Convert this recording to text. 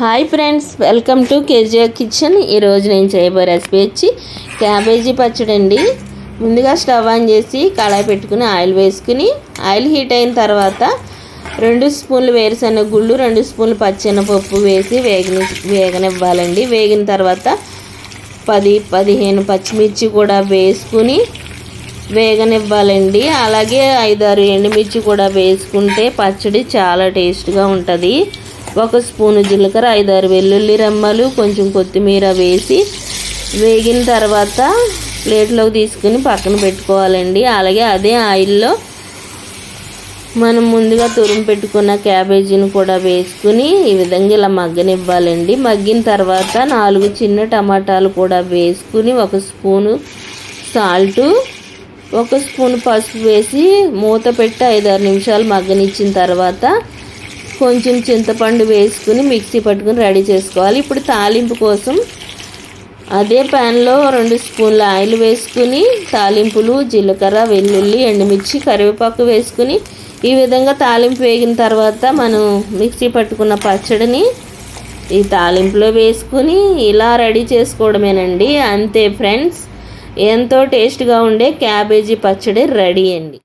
Hi friends welcome to KGR kitchen. ఈరోజు నేను చేయబోయే రెసిపీ వచ్చి క్యాబేజీ పచ్చడి అండి ముందుగా స్టవ్ ఆన్ చేసి కళాయి పెట్టుకుని ఆయిల్ వేసుకుని ఆయిల్ హీట్ అయిన తర్వాత రెండు స్పూన్లు వేరుశనగ గుళ్ళు రెండు స్పూన్లు పచ్చెనపప్పు వేసి వేగని వేగనివ్వాలండి. వేగిన తర్వాత పది పదిహేను పచ్చిమిర్చి కూడా వేసుకుని వేగనివ్వాలండి. అలాగే ఐదారు ఎండుమిర్చి కూడా వేసుకుంటే పచ్చడి చాలా టేస్ట్గా ఉంటుంది. ఒక స్పూను జీలకర్ర ఐదారు వెల్లుల్లి రెమ్మలు కొంచెం కొత్తిమీర వేసి వేగిన తర్వాత ప్లేట్లోకి తీసుకుని పక్కన పెట్టుకోవాలండి. అలాగే అదే ఆయిల్లో మనం ముందుగా తురుము పెట్టుకున్న క్యాబేజీని కూడా వేసుకుని ఈ విధంగా ఇలా మగ్గనివ్వాలండి. మగ్గిన తర్వాత నాలుగు చిన్న టమాటాలు కూడా వేసుకుని ఒక స్పూను సాల్టు ఒక స్పూన్ పసుపు వేసి మూత పెట్టి ఐదారు నిమిషాలు మగ్గనిచ్చిన తర్వాత కొంచెం చింతపండు వేసుకుని మిక్సీ పట్టుకుని రెడీ చేసుకోవాలి. ఇప్పుడు తాలింపు కోసం అదే ప్యాన్లో రెండు స్పూన్ల ఆయిల్ వేసుకుని తాలింపులు జీలకర్ర వెల్లుల్లి ఎండుమిర్చి కరివేపాకు వేసుకుని ఈ విధంగా తాలింపు వేగిన తర్వాత మనం మిక్సీ పట్టుకున్న పచ్చడిని ఈ తాలింపులో వేసుకుని ఇలా రెడీ చేసుకోవడమేనండి. అంతే ఫ్రెండ్స్ ఎంతో టేస్ట్గా ఉండే క్యాబేజీ పచ్చడి రెడీ అండి.